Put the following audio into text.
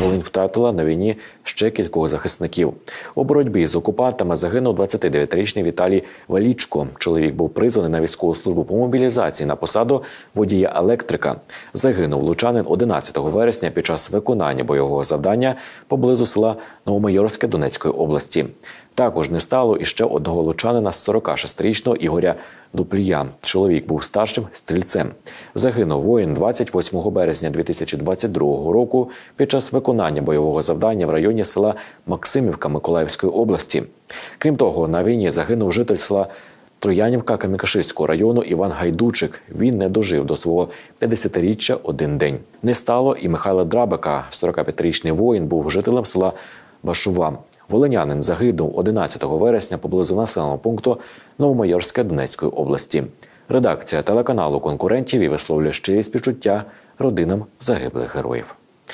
Волинь втратила на війні ще кількох захисників. У боротьбі з окупантами загинув 29-річний Віталій Валічко. Чоловік був призваний на військову службу по мобілізації на посаду водія електрика. Загинув лучанин 11 вересня під час виконання бойового завдання поблизу села Новомайорське Донецької області. Також не стало іще одного лучанина 46-річного Ігоря Дуплія. Чоловік був старшим стрільцем. Загинув воїн 28 березня 2022 року під час виконання бойового завдання в районі села Максимівка Миколаївської області. Крім того, на війні загинув житель села Троянівка Камікашиського району Іван Гайдучик. Він не дожив до свого 50-річчя один день. Не стало і Михайла Драбика. 45-річний воїн був жителем села Башува. Волинянин загинув 11 вересня поблизу населеного пункту Новомайорська Донецької області. Редакція телеканалу конкурентів і висловлює щирі співчуття родинам загиблих героїв.